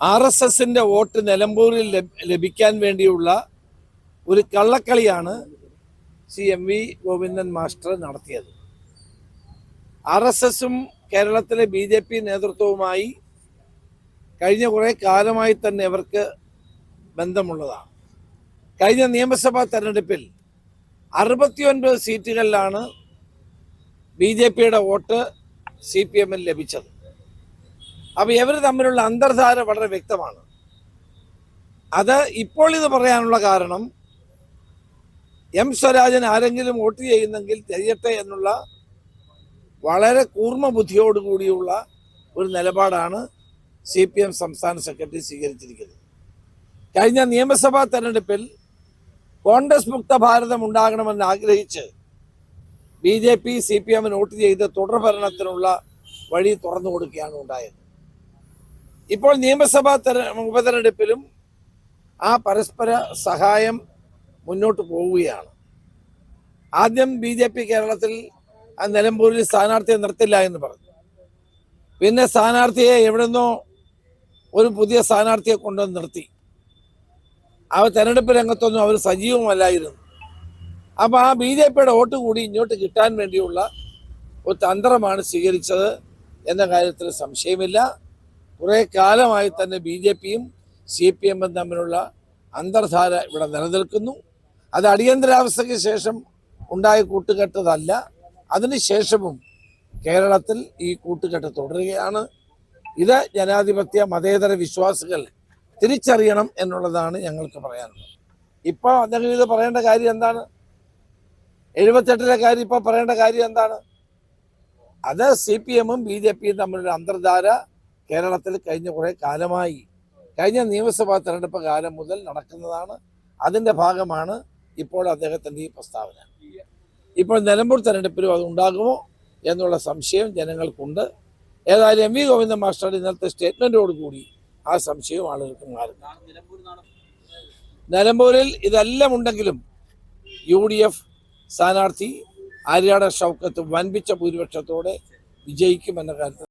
R S എസിന്റെ vote നിലമ്പൂരിൽ ലഭിക്കാൻ വേണ്ടിയുള്ള ഒരു കള്ളക്കളിയാണ് C M V Govindan master നടത്തിയത്. ആർ എസ് എസും കേരളത്തിലെ ബി ജെ പി നേതൃത്വവുമായി കഴിഞ്ഞ കുറേ കാലമായി തന്നെ ഇവർക്ക് ബന്ധമുള്ളതാണ്. കഴിഞ്ഞ നിയമസഭാ തെരഞ്ഞെടുപ്പിൽ അറുപത്തിയൊൻപത് സീറ്റുകളിലാണ് ബി ജെ പിയുടെ വോട്ട് സി പി എമ്മിൽ ലഭിച്ചത്. അപ്പോൾ ഇവർ തമ്മിലുള്ള അന്തർധാര വളരെ വ്യക്തമാണ്. അത് ഇപ്പോൾ ഇത് പറയാനുള്ള കാരണം എം സ്വരാജൻ ആരെങ്കിലും വോട്ട് ചെയ്യുന്നെങ്കിൽ ചെയ്യട്ടെ എന്നുള്ള വളരെ കൂർമ്മ ബുദ്ധിയോടുകൂടിയുള്ള ഒരു നിലപാടാണ് സി പി എം സംസ്ഥാന സെക്രട്ടറി സ്വീകരിച്ചിരിക്കുന്നത്. കഴിഞ്ഞ നിയമസഭാ തെരഞ്ഞെടുപ്പിൽ കോൺഗ്രസ് മുക്ത ഭാരതം ഉണ്ടാകണമെന്ന് ആഗ്രഹിച്ച് B J P C P എമ്മിന് വോട്ട് ചെയ്ത് തുടർഭരണത്തിനുള്ള വഴി തുറന്നു കൊടുക്കുകയാണ് ഉണ്ടായത്. ഇപ്പോൾ നിയമസഭാ തെര ഉപതെരഞ്ഞെടുപ്പിലും ആ പരസ്പര സഹായം മുന്നോട്ട് പോവുകയാണ്. ആദ്യം ബി ജെ പി കേരളത്തിൽ ആ നിലമ്പൂരിൽ സ്ഥാനാർത്ഥിയെ നിർത്തില്ല എന്ന് പറഞ്ഞു. പിന്നെ സ്ഥാനാർത്ഥിയെ എവിടുന്നോ ഒരു പുതിയ സ്ഥാനാർത്ഥിയെ കൊണ്ടുവന്ന് നിർത്തി. ആ തെരഞ്ഞെടുപ്പ് രംഗത്തൊന്നും അവർ സജീവമല്ലായിരുന്നു. അപ്പോൾ ആ ബി ജെ പിയുടെ വോട്ട് കൂടി ഇങ്ങോട്ട് കിട്ടാൻ വേണ്ടിയുള്ള ഒരു തന്ത്രമാണ് സ്വീകരിച്ചത് എന്ന കാര്യത്തിൽ സംശയമില്ല. കുറേ കാലമായി തന്നെ ബി ജെ പിയും സി പി എമ്മും തമ്മിലുള്ള അന്തർധാര ഇവിടെ നിലനിൽക്കുന്നു. അത് അടിയന്തരാവസ്ഥയ്ക്ക് ശേഷം ഉണ്ടായ കൂട്ടുകെട്ടതല്ല. അതിനുശേഷവും കേരളത്തിൽ ഈ കൂട്ടുകെട്ട് തുടരുകയാണ്. ഇത് ജനാധിപത്യ മതേതര വിശ്വാസികൾ തിരിച്ചറിയണം എന്നുള്ളതാണ് ഞങ്ങൾക്ക് പറയാനുള്ളത്. ഇപ്പോൾ അദ്ദേഹം ഇത് പറയേണ്ട കാര്യം എന്താണ്? എഴുപത്തെട്ടിലെ കാര്യം ഇപ്പോൾ പറയേണ്ട കാര്യം എന്താണ്? അത് സി പി എമ്മും ബി ജെ പിയും തമ്മിലുള്ള അന്തർധാര കേരളത്തിൽ കഴിഞ്ഞ കുറേ കാലമായി കഴിഞ്ഞ നിയമസഭാ തെരഞ്ഞെടുപ്പ് കാലം മുതൽ നടക്കുന്നതാണ്. അതിന്റെ ഭാഗമാണ് ഇപ്പോൾ അദ്ദേഹത്തിന്റെ ഈ പ്രസ്താവന. ഇപ്പോൾ നിലമ്പൂർ തെരഞ്ഞെടുപ്പിലും അത് ഉണ്ടാകുമോ എന്നുള്ള സംശയം ജനങ്ങൾക്കുണ്ട്. ഏതായാലും എം വി ഗോവിന്ദൻ മാസ്റ്ററുടെ ഇന്നത്തെ സ്റ്റേറ്റ്മെന്റോട് കൂടി ആ സംശയം ആളുകൾക്ക് മാറുന്നു നിലമ്പൂരിൽ ഇതെല്ലാം ഉണ്ടെങ്കിലും യു ഡി എഫ് സ്ഥാനാർത്ഥി ആര്യാട ഷൗക്കത്ത് വൻപിച്ച ഭൂരിപക്ഷത്തോടെ വിജയിക്കുമെന്ന കാര്യത്തിൽ